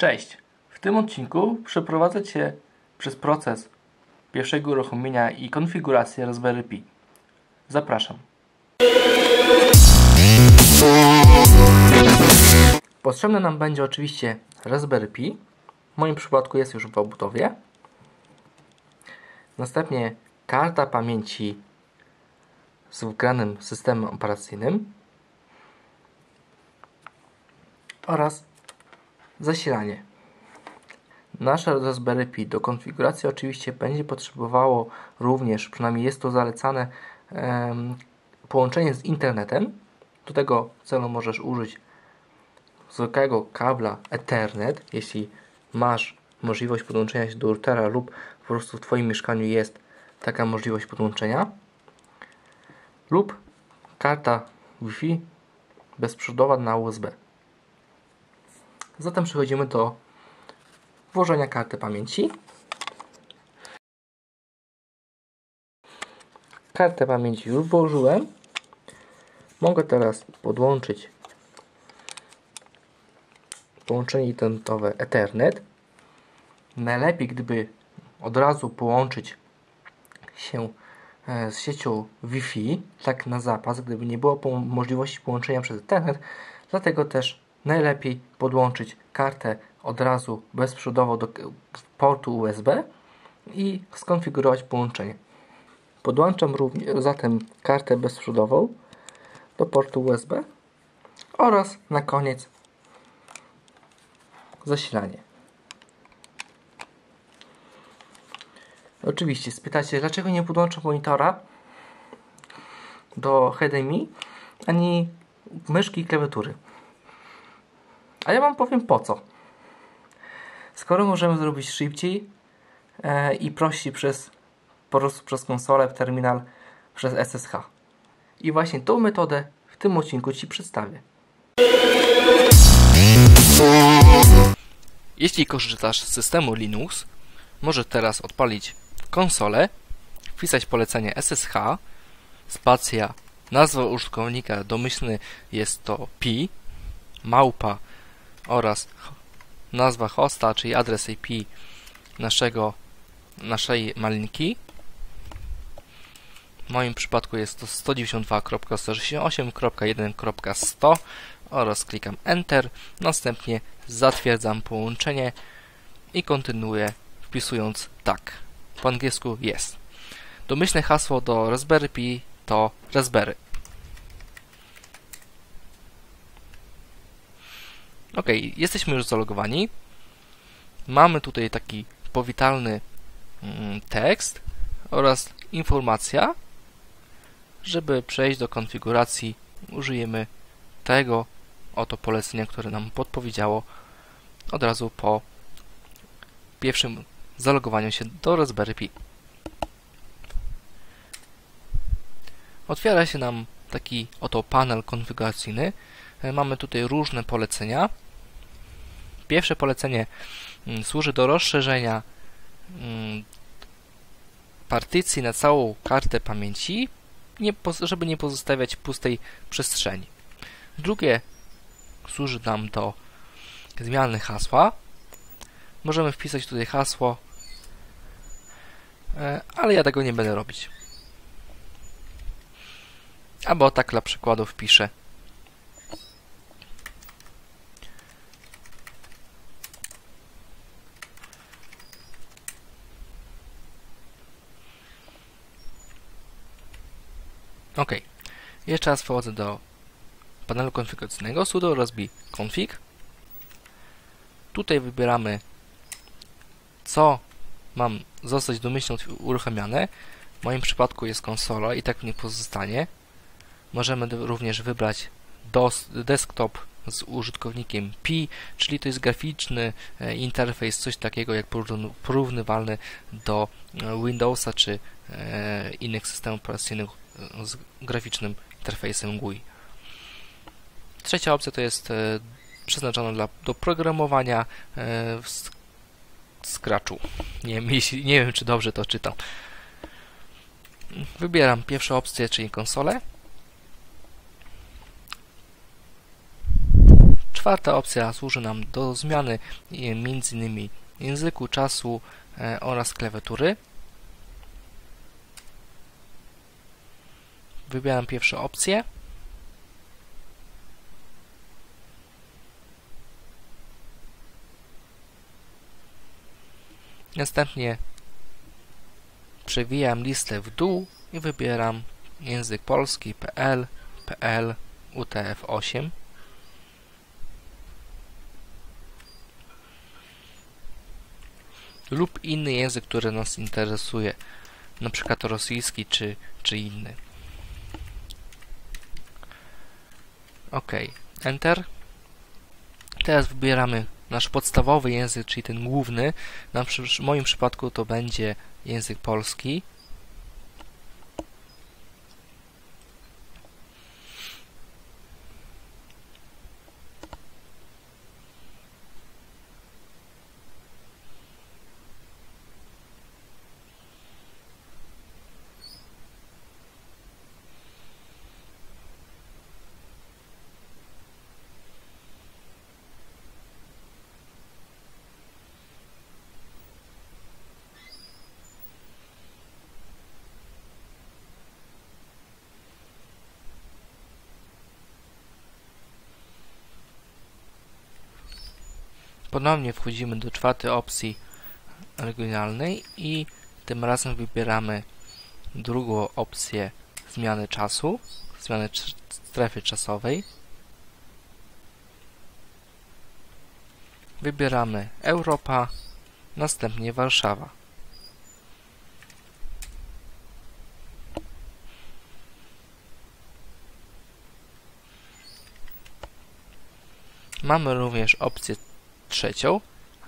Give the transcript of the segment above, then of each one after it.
Cześć! W tym odcinku przeprowadzę Cię przez proces pierwszego uruchomienia i konfiguracji Raspberry Pi. Zapraszam. Potrzebny nam będzie oczywiście Raspberry Pi. W moim przypadku jest już w obudowie. Następnie karta pamięci z wgranym systemem operacyjnym oraz zasilanie. Nasze Raspberry Pi do konfiguracji oczywiście będzie potrzebowało również, przynajmniej jest to zalecane, połączenie z internetem. Do tego celu możesz użyć zwykłego kabla Ethernet, jeśli masz możliwość podłączenia się do routera lub po prostu w Twoim mieszkaniu jest taka możliwość podłączenia lub karta Wi-Fi bezprzewodowa na USB. Zatem przechodzimy do włożenia karty pamięci. Kartę pamięci już włożyłem. Mogę teraz podłączyć połączenie internetowe Ethernet. Najlepiej, gdyby od razu połączyć się e, z siecią Wi-Fi, tak na zapas, gdyby nie było możliwości połączenia przez Ethernet. Dlatego też najlepiej podłączyć kartę od razu bezprzewodowo do portu USB i skonfigurować połączenie. Podłączam również zatem kartę bezprzewodową do portu USB oraz na koniec zasilanie. Oczywiście spytacie, dlaczego nie podłączam monitora do HDMI ani myszki i klawiatury. A ja Wam powiem po co. Skoro możemy zrobić szybciej e, i prościej przez, po prostu przez konsolę terminal przez SSH. I właśnie tą metodę w tym odcinku Ci przedstawię. Jeśli korzystasz z systemu Linux, możesz teraz odpalić konsolę, wpisać polecenie SSH, spacja, nazwa użytkownika domyślny jest to pi, małpa oraz nazwa hosta, czyli adres IP naszego, naszej malinki. W moim przypadku jest to 192.168.1.100 oraz klikam Enter. Następnie zatwierdzam połączenie i kontynuuję wpisując tak. Po angielsku jest. Domyślne hasło do Raspberry Pi to Raspberry. Ok, jesteśmy już zalogowani. Mamy tutaj taki powitalny mm, tekst oraz informacja. Żeby przejść do konfiguracji użyjemy tego oto polecenia, które nam podpowiedziało od razu po pierwszym zalogowaniu się do Raspberry Pi. Otwiera się nam taki oto panel konfiguracyjny. E, mamy tutaj różne polecenia. Pierwsze polecenie mm, służy do rozszerzenia mm, partycji na całą kartę pamięci, żeby nie pozostawiać pustej przestrzeni. Drugie służy nam do zmiany hasła. Możemy wpisać tutaj hasło, e, ale ja tego nie będę robić. Albo tak dla przykładu wpiszę OK. Jeszcze raz wchodzę do panelu konfiguracyjnego sudo rozbij config. Tutaj wybieramy co mam zostać domyślnie uruchamiane. W moim przypadku jest konsola i tak nie pozostanie. Możemy również wybrać DOS, desktop z użytkownikiem Pi, czyli to jest graficzny e, interfejs, coś takiego jak porównywalny do e, Windowsa czy e, innych systemów operacyjnych z graficznym interfejsem GUI. Trzecia opcja to jest przeznaczona dla, do programowania w Scratchu. Nie wiem, jeśli, nie wiem, czy dobrze to czytam. Wybieram pierwszą opcję, czyli konsolę. Czwarta opcja służy nam do zmiany m.in. języku, czasu oraz klawiatury. Wybieram pierwszą opcję. Następnie przewijam listę w dół i wybieram język polski PL, PL, UTF-8. lub inny język, który nas interesuje, przykład rosyjski czy, czy inny. OK, Enter. Teraz wybieramy nasz podstawowy język, czyli ten główny. W moim przypadku to będzie język polski. Ponownie wchodzimy do czwartej opcji regionalnej i tym razem wybieramy drugą opcję zmiany czasu, zmiany strefy czasowej. Wybieramy Europa, następnie Warszawa. Mamy również opcję trzecią,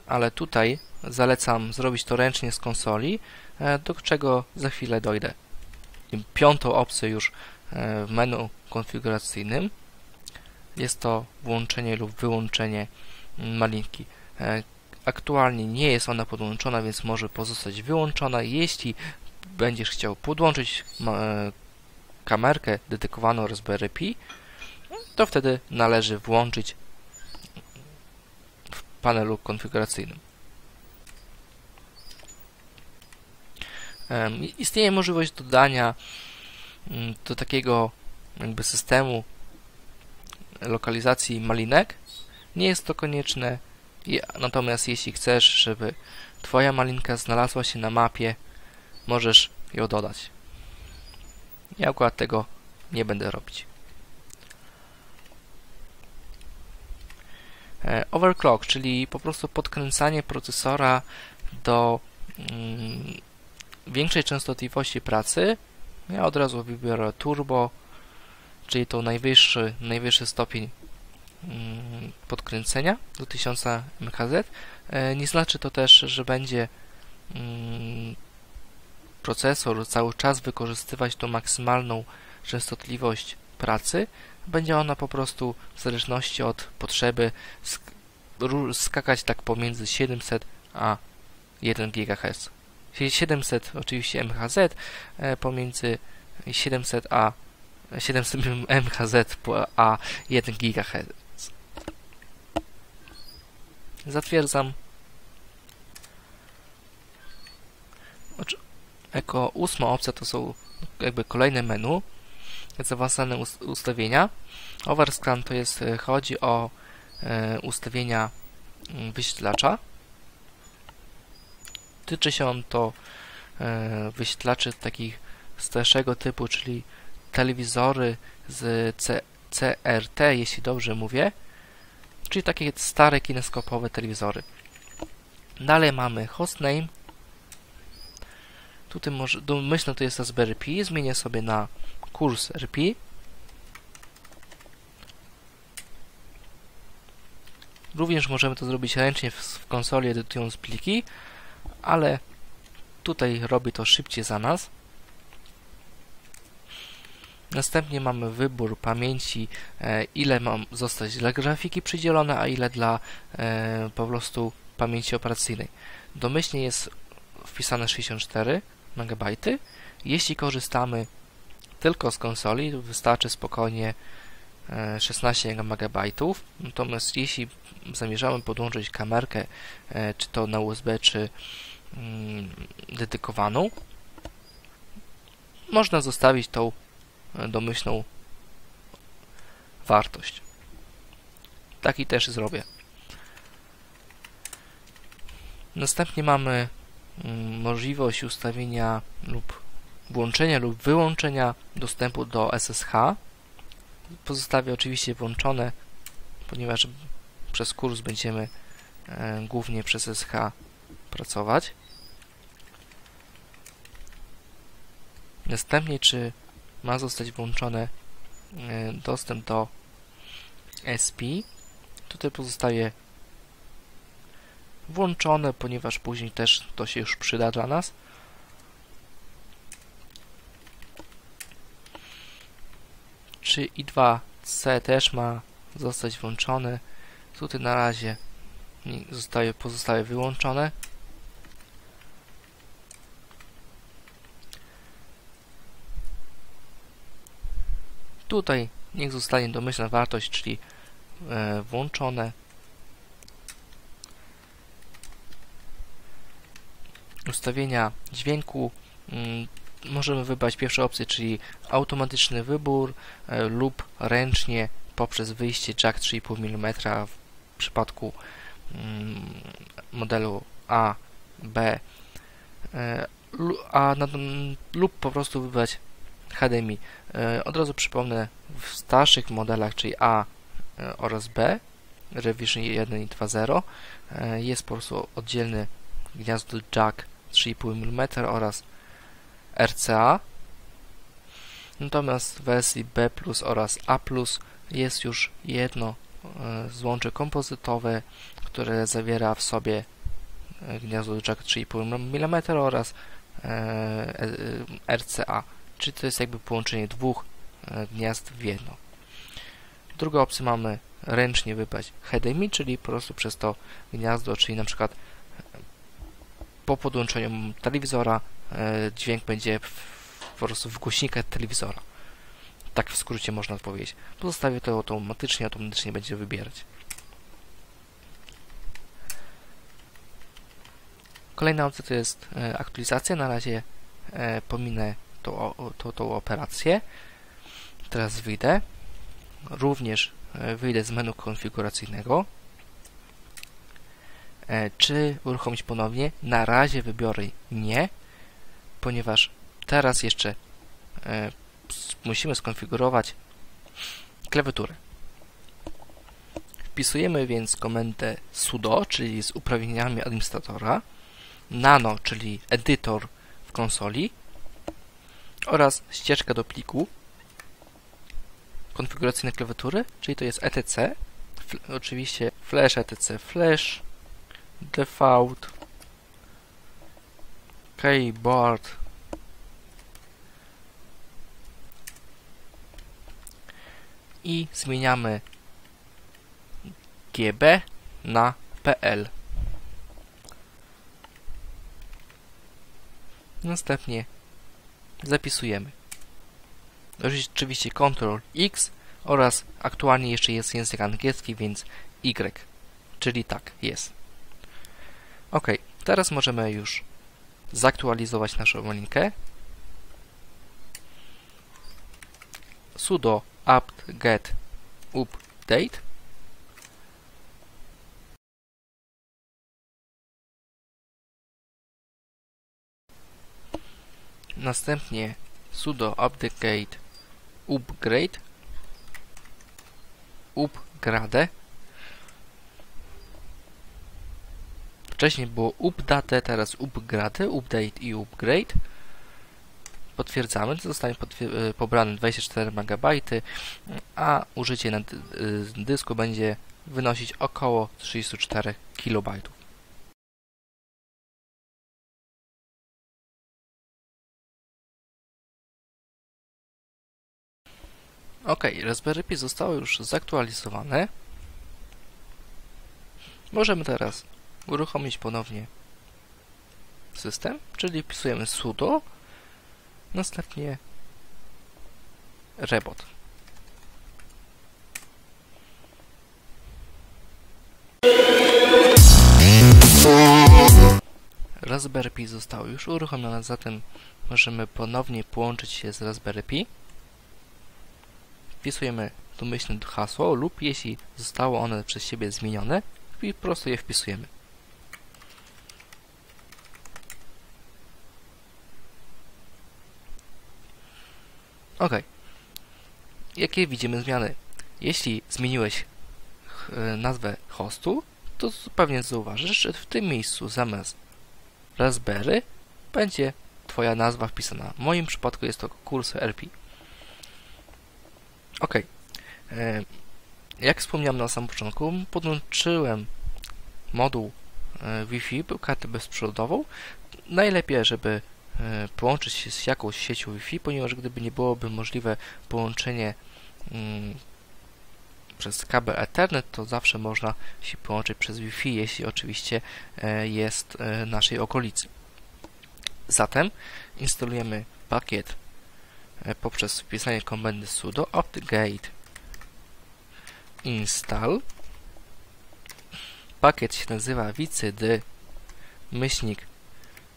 ale tutaj zalecam zrobić to ręcznie z konsoli, e, do czego za chwilę dojdę. Piątą opcję już e, w menu konfiguracyjnym jest to włączenie lub wyłączenie malinki. E, aktualnie nie jest ona podłączona, więc może pozostać wyłączona. Jeśli będziesz chciał podłączyć kamerkę dedykowaną Raspberry Pi, to wtedy należy włączyć panelu konfiguracyjnym. Istnieje możliwość dodania mm, do takiego jakby systemu lokalizacji malinek. Nie jest to konieczne, natomiast jeśli chcesz, żeby Twoja malinka znalazła się na mapie, możesz ją dodać. Ja akurat tego nie będę robić. Overclock, czyli po prostu podkręcanie procesora do mm, większej częstotliwości pracy. Ja od razu wybiorę turbo, czyli to najwyższy, najwyższy stopień mm, podkręcenia do 1000 MHz. E, nie znaczy to też, że będzie mm, procesor cały czas wykorzystywać tą maksymalną częstotliwość pracy, będzie ona po prostu w zależności od potrzeby sk skakać tak pomiędzy 700 a 1 GHz. 700 oczywiście MHz e, pomiędzy 700 a 700 MHz a 1 GHz. Zatwierdzam. Jako ósma opcja to są jakby kolejne menu zaawansowane ustawienia. Overscan to jest, e, chodzi o e, ustawienia mm, wyświetlacza. Tyczy się on to e, wyświetlaczy takich starszego typu, czyli telewizory z C CRT, jeśli dobrze mówię, czyli takie stare kineskopowe telewizory. Dalej mamy hostname. Tutaj może, domyślę to jest Raspberry Pi, zmienię sobie na kurs RP. Również możemy to zrobić ręcznie w, w konsoli edytując pliki, ale tutaj robi to szybciej za nas. Następnie mamy wybór pamięci, e, ile mam zostać dla grafiki przydzielone, a ile dla e, po prostu pamięci operacyjnej. Domyślnie jest wpisane 64 MB. Jeśli korzystamy tylko z konsoli, wystarczy spokojnie e, 16 MB. Natomiast jeśli zamierzamy podłączyć kamerkę, e, czy to na USB, czy mm, dedykowaną, można zostawić tą e, domyślną wartość. Taki też zrobię. Następnie mamy mm, możliwość ustawienia lub włączenia lub wyłączenia dostępu do SSH. Pozostawię oczywiście włączone, ponieważ przez kurs będziemy e, głównie przez SSH pracować. Następnie, czy ma zostać włączony e, dostęp do SP. Tutaj pozostaje włączone, ponieważ później też to się już przyda dla nas. Czy I2C też ma zostać włączony? Tutaj na razie zostaje, pozostaje wyłączone. Tutaj niech zostanie domyślna wartość, czyli e, włączone. Ustawienia dźwięku mm, możemy wybrać pierwszą opcję, czyli automatyczny wybór e, lub ręcznie poprzez wyjście jack 3,5 mm w przypadku mm, modelu A, B, e, a lub po prostu wybrać HDMI. E, od razu przypomnę, w starszych modelach, czyli A oraz B, Revision 1 i 2.0, e, jest po prostu oddzielny gniazdo jack 3,5 mm oraz RCA. Natomiast w wersji B oraz A jest już jedno złącze kompozytowe, które zawiera w sobie gniazdo jack 3,5 mm oraz RCA czyli to jest jakby połączenie dwóch e, gniazd w jedno. Druga opcja mamy ręcznie wybrać HDMI, czyli po prostu przez to gniazdo, czyli na przykład e, po podłączeniu telewizora e, dźwięk będzie po prostu w głośnikach telewizora. Tak w skrócie można powiedzieć. Pozostawię to automatycznie, automatycznie będzie wybierać. Kolejna opcja to jest aktualizacja. Na razie pominę tą, tą, tą operację. Teraz wyjdę. Również e, wyjdę z menu konfiguracyjnego. E, czy uruchomić ponownie? Na razie wybiorę nie, ponieważ teraz jeszcze e, musimy skonfigurować klawiaturę. Wpisujemy więc komendę sudo, czyli z uprawnieniami administratora, nano, czyli edytor w konsoli oraz ścieżka do pliku konfiguracyjne klawiatury, czyli to jest etc, oczywiście flash etc flash, default, keyboard, i zmieniamy GB na PL. Następnie zapisujemy. Oczywiście Ctrl X oraz aktualnie jeszcze jest język angielski, więc Y, czyli tak, jest. Ok, teraz możemy już zaktualizować naszą linkę. sudo apt get update Następnie sudo update upgrade upgrade Wcześniej było update, teraz upgrade, update i upgrade. Potwierdzamy, zostanie potwier pobrane 24 MB, a użycie na dysku będzie wynosić około 34 KB. Ok, Raspberry Pi zostało już zaktualizowane. Możemy teraz uruchomić ponownie system, czyli wpisujemy sudo, następnie rebot. Raspberry Pi zostało już uruchomione, zatem możemy ponownie połączyć się z Raspberry Pi. Wpisujemy domyślne hasło lub jeśli zostało one przez siebie zmienione, po prostu je wpisujemy. OK. Jakie widzimy zmiany? Jeśli zmieniłeś e, nazwę hostu, to pewnie zauważysz, że w tym miejscu zamiast Raspberry będzie Twoja nazwa wpisana. W moim przypadku jest to kurs RP. OK. E, jak wspomniałem na samym początku, podłączyłem moduł e, Wi-Fi, kartę bezprzewodową. Najlepiej, żeby połączyć się z jakąś siecią Wi-Fi, ponieważ gdyby nie byłoby możliwe połączenie mm, przez kabel Ethernet, to zawsze można się połączyć przez Wi-Fi, jeśli oczywiście jest w naszej okolicy. Zatem instalujemy pakiet poprzez wpisanie komendy sudo optgate install. Pakiet się nazywa vicyd myślnik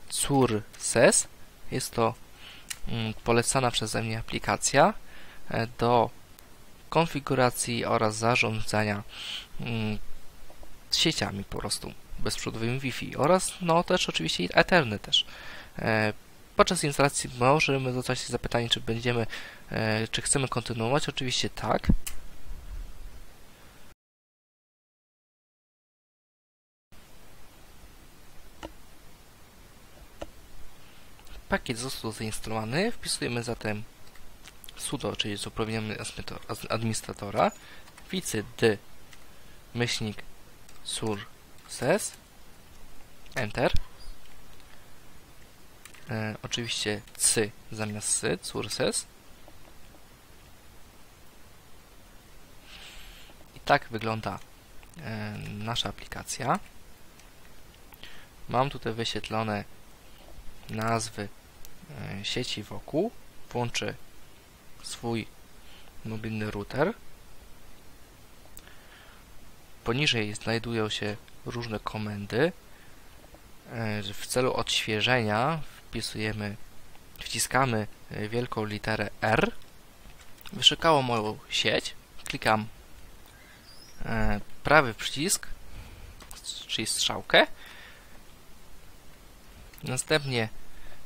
curses. Jest to mm, polecana przeze mnie aplikacja e, do konfiguracji oraz zarządzania mm, sieciami po prostu bezprzewodowymi Wi-Fi oraz no też oczywiście Ethernet też. E, podczas instalacji możemy zostać zapytani, czy będziemy, e, czy chcemy kontynuować. Oczywiście tak. Pakiet został zainstalowany. Wpisujemy zatem sudo, czyli z uprawieniem administratora, wicy d myślnik sur ses, enter. E, oczywiście cy zamiast sy, curses. I tak wygląda e, nasza aplikacja. Mam tutaj wyświetlone nazwy e, sieci wokół, włączę swój mobilny router. Poniżej znajdują się różne komendy. E, w celu odświeżenia wpisujemy, wciskamy e, wielką literę R. Wyszukało moją sieć. Klikam prawy przycisk, czyli strzałkę Następnie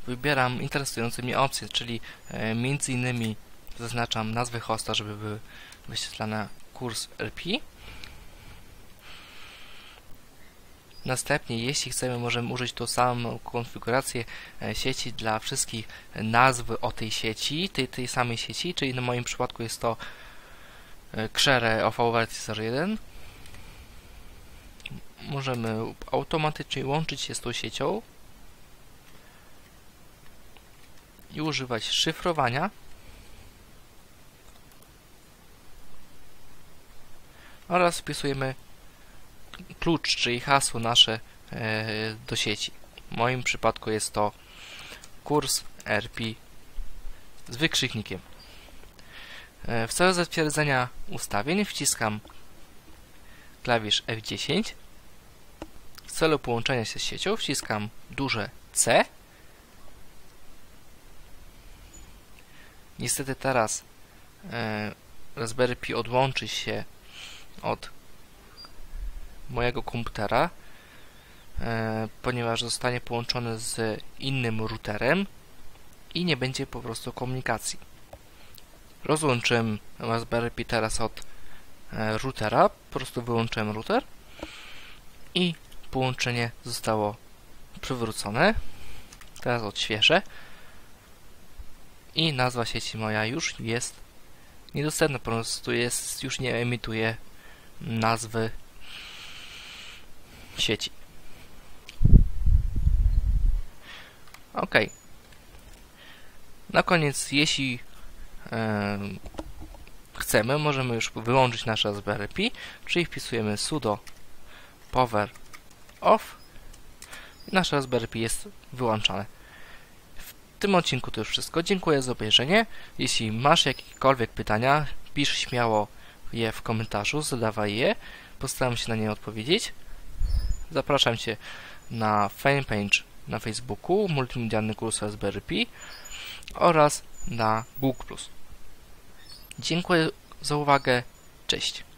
wybieram interesujące mnie opcje, czyli e, między innymi zaznaczam nazwę hosta, żeby były wyświetlane kurs LP. Następnie, jeśli chcemy, możemy użyć tą samą konfigurację e, sieci dla wszystkich nazwy o tej sieci, tej, tej samej sieci, czyli na moim przypadku jest to Xere OV wersji 01. Możemy automatycznie łączyć się z tą siecią, i używać szyfrowania oraz wpisujemy klucz, czyli hasło nasze e, do sieci. W moim przypadku jest to kurs RP z wykrzyknikiem. E, w celu zatwierdzenia ustawień wciskam klawisz F10. W celu połączenia się z siecią wciskam duże C Niestety teraz e, Raspberry Pi odłączy się od mojego komputera, e, ponieważ zostanie połączony z innym routerem i nie będzie po prostu komunikacji. Rozłączyłem Raspberry Pi teraz od e, routera, po prostu wyłączyłem router i połączenie zostało przywrócone. Teraz odświeżę i nazwa sieci moja już jest niedostępna, po prostu jest, już nie emituje nazwy sieci. Ok. Na koniec, jeśli e, chcemy, możemy już wyłączyć nasze Raspberry Pi, czyli wpisujemy sudo power off i nasze Raspberry Pi jest wyłączone. W tym odcinku to już wszystko. Dziękuję za obejrzenie. Jeśli masz jakiekolwiek pytania, pisz śmiało je w komentarzu, zadawaj je. Postaram się na nie odpowiedzieć. Zapraszam Cię na fanpage na Facebooku, multimedialny kurs Raspberry Pi oraz na Google+. Dziękuję za uwagę. Cześć.